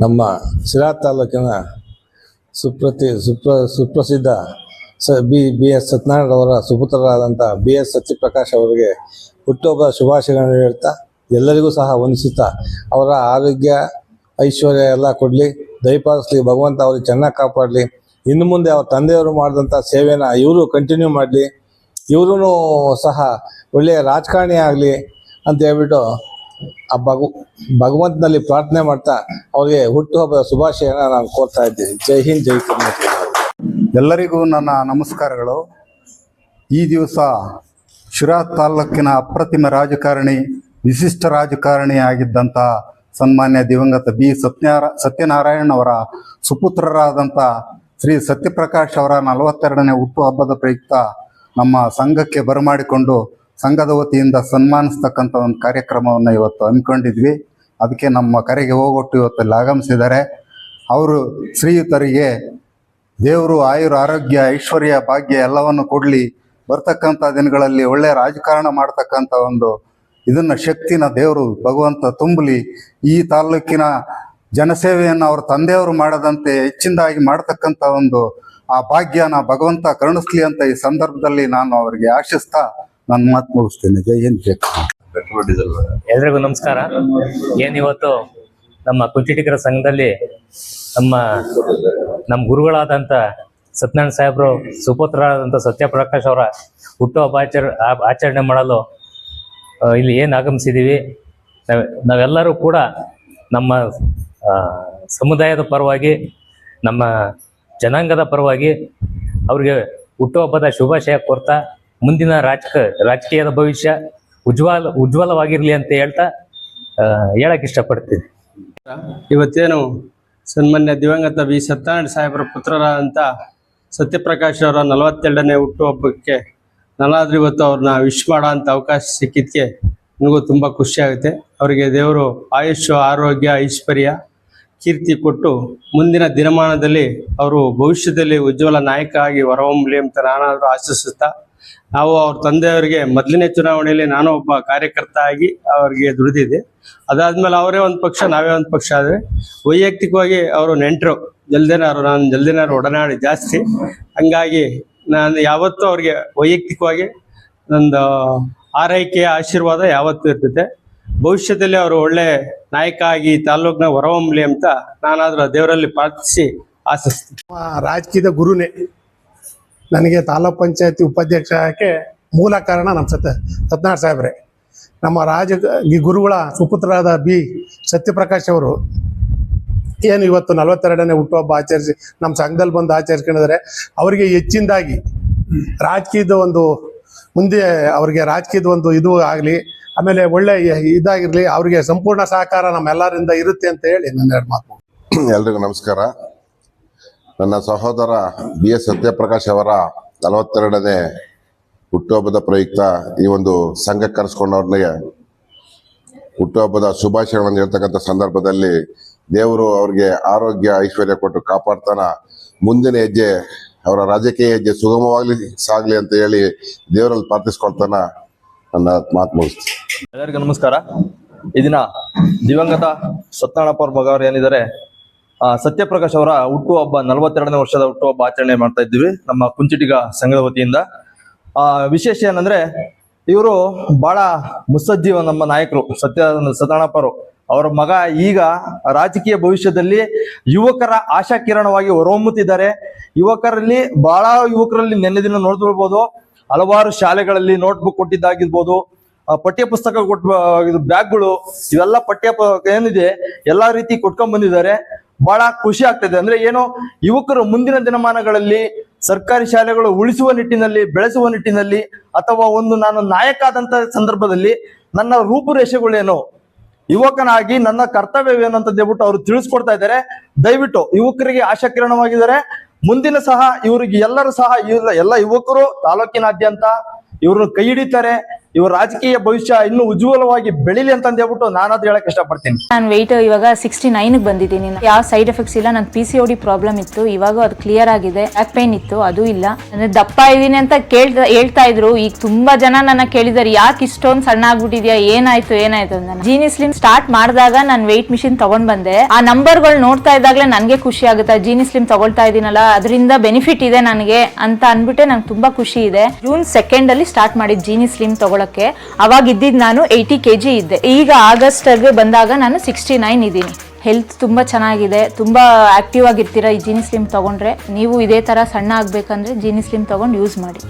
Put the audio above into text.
ನಮ್ಮ ಶಿರಾ ತಾಲೂಕಿನ ಸುಪ್ರತಿ ಸುಪ್ರ ಸುಪ್ರಸಿದ್ಧ ಸ ಬಿ ಬಿ ಎಸ್ ಸತ್ಯನಾರಾಯಣ ಅವರ ಸುಪುತ್ರರಾದಂಥ ಬಿ ಎಸ್ ಸತ್ಯಪ್ರಕಾಶ್ ಅವರಿಗೆ ಹುಟ್ಟುಹಬ್ಬ ಶುಭಾಶಯಗಳನ್ನು ಹೇಳ್ತಾ ಎಲ್ಲರಿಗೂ ಸಹ ವಂದಿಸುತ್ತಾ ಅವರ ಆರೋಗ್ಯ, ಐಶ್ವರ್ಯ ಎಲ್ಲ ಕೊಡಲಿ, ದಯಪಾಲಿಸಲಿ, ಭಗವಂತ ಅವ್ರಿಗೆ ಚೆನ್ನಾಗಿ ಕಾಪಾಡಲಿ. ಇನ್ನು ಮುಂದೆ ಅವ್ರ ತಂದೆಯವರು ಮಾಡಿದಂಥ ಸೇವೆನ ಇವರು ಕಂಟಿನ್ಯೂ ಮಾಡಲಿ. ಇವರೂ ಸಹ ಒಳ್ಳೆಯ ರಾಜಕಾರಣಿ ಆಗಲಿ ಅಂತ ಹೇಳ್ಬಿಟ್ಟು ಆ ಭಗ, ಭಗವಂತನಲ್ಲಿ ಪ್ರಾರ್ಥನೆ ಮಾಡ್ತಾ ಅವರಿಗೆ ಹುಟ್ಟುಹಬ್ಬದ ಶುಭಾಶಯನ ನಾನು ಕೋರ್ತಾ ಇದ್ದೀನಿ. ಜೈ ಹಿಂದ್, ಜೈ ಕರ್ನಾಟಕ. ಎಲ್ಲರಿಗೂ ನನ್ನ ನಮಸ್ಕಾರಗಳು. ಈ ದಿವಸ ಶಿರಾ ತಾಲೂಕಿನ ಅಪ್ರತಿಮ ರಾಜಕಾರಣಿ, ವಿಶಿಷ್ಟ ರಾಜಕಾರಣಿ ಆಗಿದ್ದಂಥ ಸನ್ಮಾನ್ಯ ದಿವಂಗತ ಬಿ. ಸತ್ಯನಾರ, ಸತ್ಯನಾರಾಯಣ್ ಅವರ ಸುಪುತ್ರರಾದಂಥ ಶ್ರೀ ಸತ್ಯಪ್ರಕಾಶ್ ಅವರ ನಲವತ್ತೆರಡನೇ ಹುಟ್ಟುಹಬ್ಬದ ಪ್ರಯುಕ್ತ ನಮ್ಮ ಸಂಘಕ್ಕೆ ಬರಮಾಡಿಕೊಂಡು ಸಂಘದ ವತಿಯಿಂದ ಸನ್ಮಾನಿಸ್ತಕ್ಕಂಥ ಒಂದು ಕಾರ್ಯಕ್ರಮವನ್ನು ಇವತ್ತು ಹಮ್ಮಿಕೊಂಡಿದ್ವಿ. ಅದಕ್ಕೆ ನಮ್ಮ ಕರೆಗೆ ಹೋಗೊಟ್ಟು ಇವತ್ತು ಆಗಮಿಸಿದ್ದಾರೆ ಅವರು ಶ್ರೀಯುತರಿಗೆ ದೇವರು, ಆಯುರ್, ಆರೋಗ್ಯ, ಐಶ್ವರ್ಯ, ಭಾಗ್ಯ ಎಲ್ಲವನ್ನು ಕೊಡಲಿ. ಬರ್ತಕ್ಕಂಥ ದಿನಗಳಲ್ಲಿ ಒಳ್ಳೆಯ ರಾಜಕಾರಣ ಮಾಡ್ತಕ್ಕಂಥ ಒಂದು ಇದನ್ನ ಶಕ್ತಿನ ದೇವರು ಭಗವಂತ ತುಂಬಲಿ. ಈ ತಾಲೂಕಿನ ಜನಸೇವೆಯನ್ನು ಅವ್ರ ತಂದೆಯವರು ಮಾಡದಂತೆ ಹೆಚ್ಚಿನದಾಗಿ ಮಾಡ್ತಕ್ಕಂಥ ಒಂದು ಆ ಭಾಗ್ಯನ ಭಗವಂತ ಕರುಣಿಸ್ಲಿ ಅಂತ ಈ ಸಂದರ್ಭದಲ್ಲಿ ನಾನು ಅವರಿಗೆ ಆಶಿಸ್ತಾ ನನ್ನ ಮಾತು ಮುಗಿಸ್ತೇನೆ. ಜೈ ಹಿಂದ್ ಜೈ. ಎಲ್ರಿಗೂ ನಮಸ್ಕಾರ. ಏನಿವತ್ತು ನಮ್ಮ ಕುಂಚಿಟಿಗರ ಸಂಘದಲ್ಲಿ ನಮ್ಮ ನಮ್ಮ ಗುರುಗಳಾದಂಥ ಸತ್ಯನಾರಾಯಣ ಸಾಹೇಬ್ರು ಸುಪುತ್ರರಾದಂಥ ಸತ್ಯಪ್ರಕಾಶ್ ಅವರ ಹುಟ್ಟುಹಬ್ಬ ಆಚರ ಆಚರಣೆ ಮಾಡಲು ಇಲ್ಲಿ ಏನು ಆಗಮಿಸಿದ್ದೀವಿ ನಾವ್ ನಾವೆಲ್ಲರೂ ಕೂಡ ನಮ್ಮ ಸಮುದಾಯದ ಪರವಾಗಿ ನಮ್ಮ ಜನಾಂಗದ ಪರವಾಗಿ ಅವರಿಗೆ ಹುಟ್ಟುಹಬ್ಬದ ಶುಭಾಶಯ ಕೋರ್ತಾ ಮುಂದಿನ ರಾಜಕ ರಾಜಕೀಯದ ಭವಿಷ್ಯ ಉಜ್ವಲ ಉಜ್ವಲವಾಗಿರ್ಲಿ ಅಂತ ಹೇಳ್ತಾ ಹೇಳಕ್ ಇಷ್ಟಪಡ್ತೀನಿ. ಇವತ್ತೇನು ಸನ್ಮಾನ್ಯ ದಿವಂಗತ ಬಿ. ಸತ್ಯನಾರಾಯಣ ಸಾಹೇಬರ ಪುತ್ರರಾದಂಥ ಸತ್ಯಪ್ರಕಾಶ್ ಅವರ ನಲವತ್ತೆರಡನೇ ಹುಟ್ಟುಹಬ್ಬಕ್ಕೆ ನಾನಾದ್ರೂ ಇವತ್ತು ಅವ್ರನ್ನ ವಿಶ್ ಮಾಡೋ ಅಂತ ಅವಕಾಶ ಸಿಕ್ಕಿದ್ದಕ್ಕೆ ನನಗೂ ತುಂಬ ಖುಷಿ ಆಗುತ್ತೆ. ಅವರಿಗೆ ದೇವರು ಆಯುಷ್ ಆರೋಗ್ಯ, ಐಶ್ವರ್ಯ, ಕೀರ್ತಿ ಕೊಟ್ಟು ಮುಂದಿನ ದಿನಮಾನದಲ್ಲಿ ಅವರು ಭವಿಷ್ಯದಲ್ಲಿ ಉಜ್ವಲ ನಾಯಕ ಆಗಿ ಹೊರಹೊಮ್ಮಲಿ ಅಂತ ನಾನಾದರೂ ಆಶಿಸುತ್ತಾ ನಾವು ಅವ್ರ ತಂದೆಯವರಿಗೆ ಮೊದಲನೇ ಚುನಾವಣೆಯಲ್ಲಿ ನಾನು ಒಬ್ಬ ಕಾರ್ಯಕರ್ತ ಆಗಿ ಅವರಿಗೆ ದುಡಿದಿದ್ದೆ. ಅದಾದ್ಮೇಲೆ ಅವರೇ ಒಂದು ಪಕ್ಷ, ನಾವೇ ಒಂದು ಪಕ್ಷ ಆದರೆ ವೈಯಕ್ತಿಕವಾಗಿ ಅವರು ನೆಂಟರು. ಜಲ್ದಿನಾರು, ನಾನು ಜಲ್ದಿನಾರು ಒಡನಾಡಿ ಜಾಸ್ತಿ. ಹಂಗಾಗಿ ನಾನು ಯಾವತ್ತೂ ಅವ್ರಿಗೆ ವೈಯಕ್ತಿಕವಾಗಿ ನಂದು ಆರೈಕೆಯ ಆಶೀರ್ವಾದ ಯಾವತ್ತೂ ಇರ್ತೈತೆ ಭವಿಷ್ಯದಲ್ಲಿ ಅವರು ಒಳ್ಳೆ ನಾಯಕ ಆಗಿ ತಾಲೂಕಿನ ಹೊರಹೊಮ್ಮಲಿ ಅಂತ ನಾನಾದ್ರೂ ದೇವರಲ್ಲಿ ಪ್ರಾರ್ಥಿಸಿ ಆಶಿಸ್ತೀನಿ. ನಮ್ಮ ರಾಜಕೀಯದ ಗುರುನೇ. ನನಗೆ ತಾಲೂಕ್ ಪಂಚಾಯತಿ ಉಪಾಧ್ಯಕ್ಷ ಆಗಕ್ಕೆ ಮೂಲ ಕಾರಣ ನಮ್ಮ ಸತ್ಯ ಸತ್ಯನಾರಾಯಣ ಸಾಹೇಬ್ರೆ. ನಮ್ಮ ರಾಜ ಗುರುಗಳ ಸುಪುತ್ರರಾದ ಬಿ ಸತ್ಯಪ್ರಕಾಶ್ ಅವರು ಏನು ಇವತ್ತು ನಲವತ್ತೆರಡನೇ ಹುಟ್ಟುಹಬ್ಬ ಆಚರಿಸಿ ನಮ್ಮ ಸಂಘದಲ್ಲಿ ಬಂದು ಆಚರಿಸ್ಕೊಂಡಿದ್ದಾರೆ. ಅವರಿಗೆ ಹೆಚ್ಚಿನದಾಗಿ ರಾಜಕೀಯದ ಒಂದು ಮುಂದೆ ಅವರಿಗೆ ರಾಜಕೀಯದ ಒಂದು ಇದು ಆಗಲಿ, ಆಮೇಲೆ ಒಳ್ಳೆ ಇದಾಗಿರಲಿ, ಅವರಿಗೆ ಸಂಪೂರ್ಣ ಸಹಕಾರ ನಮ್ಮೆಲ್ಲರಿಂದ ಇರುತ್ತೆ ಅಂತ ಹೇಳಿ ನನ್ನ ಎರಡು ಮಾತು. ಎಲ್ರಿಗೂ ನಮಸ್ಕಾರ. ನನ್ನ ಸಹೋದರ ಬಿ ಎಸ್ ಸತ್ಯಪ್ರಕಾಶ್ ಅವರ ನಲವತ್ತೆರಡನೇ ಹುಟ್ಟುಹಬ್ಬದ ಪ್ರಯುಕ್ತ ಈ ಒಂದು ಸಂಘ ಕರೆಸ್ಕೊಂಡವ್ರನಿಗೆ ಹುಟ್ಟುಹಬ್ಬದ ಶುಭಾಶಯಗಳನ್ನು ಹೇಳ್ತಕ್ಕಂಥ ಸಂದರ್ಭದಲ್ಲಿ ದೇವರು ಅವ್ರಿಗೆ ಆರೋಗ್ಯ, ಐಶ್ವರ್ಯ ಕೊಟ್ಟು ಕಾಪಾಡ್ತಾನ. ಮುಂದಿನ ಹೆಜ್ಜೆ ಅವರ ರಾಜಕೀಯ ಹೆಜ್ಜೆ ಸುಗಮವಾಗಲಿ, ಸಾಗಲಿ ಅಂತ ಹೇಳಿ ದೇವರಲ್ಲಿ ಪ್ರಾರ್ಥಿಸ್ಕೊಳ್ತಾನ ನನ್ನ ಮಾತು ಮುಗಿಸ್ತೀನಿ. ಎಲ್ಲರಿಗೂ ನಮಸ್ಕಾರ. ಈ ದಿನ ದಿವಂಗತ ಸತ್ಯನಾರಾಯಣಪ್ಪ ಅವ್ರ ಮಗ ಅವ್ರು ಏನಿದ್ದಾರೆ ಸತ್ಯಪ್ರಕಾಶ್ ಅವರ ಹುಟ್ಟುಹಬ್ಬ ನಲವತ್ತೆರಡನೇ ವರ್ಷದ ಹುಟ್ಟುಹಬ್ಬ ಆಚರಣೆ ಮಾಡ್ತಾ ಇದ್ದೀವಿ, ನಮ್ಮ ಕುಂಚಿಟಿಗ ಸಂಘದ ವತಿಯಿಂದ. ಆ, ವಿಶೇಷ ಏನಂದ್ರೆ, ಇವರು ಬಹಳ ಮುಸ್ಸಜ್ಜೀವ ನಮ್ಮ ನಾಯಕರು, ಸತ್ಯ ಸದಾಣಪ್ಪರು ಅವರ. ಮಗ ಈಗ ರಾಜಕೀಯ ಭವಿಷ್ಯದಲ್ಲಿ ಯುವಕರ ಆಶಾ ಕಿರಣವಾಗಿ ಹೊರಹೊಮ್ಮುತ್ತಿದ್ದಾರೆ. ಯುವಕರಲ್ಲಿ ಬಹಳ ಯುವಕರಲ್ಲಿ ನೆನ್ನೆ ದಿನ ನೋಡ್ತಿರ್ಬೋದು ಹಲವಾರು ಶಾಲೆಗಳಲ್ಲಿ ನೋಟ್ಬುಕ್ ಕೊಟ್ಟಿದ್ದಾಗಿರ್ಬೋದು ಪಠ್ಯ ಪುಸ್ತಕ ಕೊಟ್ಟು ಬ್ಯಾಗ್ಗಳು, ಇವೆಲ್ಲ ಪಠ್ಯ ಏನಿದೆ, ಎಲ್ಲಾ ರೀತಿ ಕೊಟ್ಕೊಂಡ್ ಬಂದಿದ್ದಾರೆ. ಬಹಳ ಖುಷಿ ಆಗ್ತದೆ. ಅಂದ್ರೆ ಏನು? ಯುವಕರು ಮುಂದಿನ ದಿನಮಾನಗಳಲ್ಲಿ ಸರ್ಕಾರಿ ಶಾಲೆಗಳು ಉಳಿಸುವ ನಿಟ್ಟಿನಲ್ಲಿ, ಬೆಳೆಸುವ ನಿಟ್ಟಿನಲ್ಲಿ, ಅಥವಾ ಒಂದು ನಾನು ನಾಯಕ ಆದಂತ ಸಂದರ್ಭದಲ್ಲಿ ನನ್ನ ರೂಪುರೇಷೆಗಳೇನು ಯುವಕನಾಗಿ ನನ್ನ ಕರ್ತವ್ಯವೇನು ಅಂತ ಹೇಳ್ಬಿಟ್ಟು ಅವರು ತಿಳಿಸ್ಕೊಡ್ತಾ ಇದ್ದಾರೆ. ದಯವಿಟ್ಟು ಯುವಕರಿಗೆ ಆಶಾಕಿರಣವಾಗಿದ್ದಾರೆ ಮುಂದಿನ ಸಹ ಇವರಿಗೆ ಎಲ್ಲರೂ ಸಹ ಎಲ್ಲ ಯುವಕರು, ತಾಲೂಕಿನಾದ್ಯಂತ ಇವ್ರನ್ನ ಕೈ ಹಿಡಿತಾರೆ. ಇವ್ರ ರಾಜಕೀಯ ಭವಿಷ್ಯ ಇನ್ನು ಉಜ್ವಲವಾಗಿ ಬೆಳಿಲಿ ಅಂತ ಹೇಳ್ಬಿಟ್ಟು ನಾನಾದ್ರೂ ಹೇಳಕ್ ಇಷ್ಟಪಡ್ತೀನಿ. ನಾನು ವೆಯ್ಟ್ ಇವಾಗ ಸಿಕ್ಸ್ಟಿ ನೈನ್ ಬಂದಿದ್ದೀನಿ. ಯಾವ ಸೈಡ್ ಎಫೆಕ್ಟ್ಸ್ ಇಲ್ಲ ನನ್ ಪಿ ಸಿ ಪ್ರಾಬ್ಲಮ್ ಇತ್ತು. ಇವಾಗ ಅದು ಕ್ಲಿಯರ್ ಆಗಿದೆ. ಬ್ಯಾಕ್ ಪೈನ್ ಇತ್ತು, ಅದು ಇಲ್ಲ. ಅಂದ್ರೆ ದಪ್ಪ ಇದೀನಿ ಅಂತ ಕೇಳ್ತಾ ಹೇಳ್ತಾ ಇದ್ರು. ಈಗ ತುಂಬಾ ಜನ ನನ್ನ ಕೇಳಿದಾರೆ, ಯಾಕೆ ಇಷ್ಟೊಂದು ಸಣ್ಣ ಆಗ್ಬಿಟ್ಟಿದ್ಯಾ? ಏನಾಯ್ತು ಏನಾಯ್ತು? ಅಂತ. ಸ್ಟಾರ್ಟ್ ಮಾಡಿದಾಗ ನಾನು ವೆಯ್ಟ್ ಮಿಷಿನ್ ತಗೊಂಡ್ ಬಂದೆ. ಆ ನಂಬರ್ಗಳು ನೋಡ್ತಾ ಇದ್ದಾಗಲೇ ನನಗೆ ಖುಷಿ ಆಗುತ್ತೆ. ಜೀನಿಸ್ಲಿಮ್ ತಗೊಳ್ತಾ ಇದೀನಲ್ಲ ಅದರಿಂದ ಬೆನಿಫಿಟ್ ಇದೆ ನನಗೆ ಅಂತ ಅನ್ಬಿಟ್ಟೆ ನಂಗೆ ತುಂಬಾ ಖುಷಿ ಇದೆ. ಜೂನ್ ಸೆಕೆಂಡ್ ಅಲ್ಲಿ ಸ್ಟಾರ್ಟ್ ಮಾಡಿದ್ ಜೀನಿ ಸ್ಲಿಮ್ ತಗೊಳಕ್ಕೆ. ಅವಾಗ ಇದ್ದಿದ್ದು ನಾನು ಏಯ್ಟಿ ಕೆ ಜಿ ಇದ್ದೆ. ಈಗ ಆಗಸ್ಟ್ ಬಂದಾಗ ನಾನು ಸಿಕ್ಸ್ಟಿ ನೈನ್ ಇದ್ದೀನಿ. ಹೆಲ್ತ್ ತುಂಬ ಚೆನ್ನಾಗಿದೆ. ತುಂಬ ಆಕ್ಟಿವ್ ಆಗಿರ್ತೀರ ಈ ಜೀನಿ ಸ್ಲಿಮ್ ತೊಗೊಂಡ್ರೆ. ನೀವು ಇದೇ ಥರ ಸಣ್ಣ ಆಗಬೇಕಂದ್ರೆ ಜೀನಿ ಸ್ಲಿಮ್ ತೊಗೊಂಡು ಯೂಸ್ ಮಾಡಿ.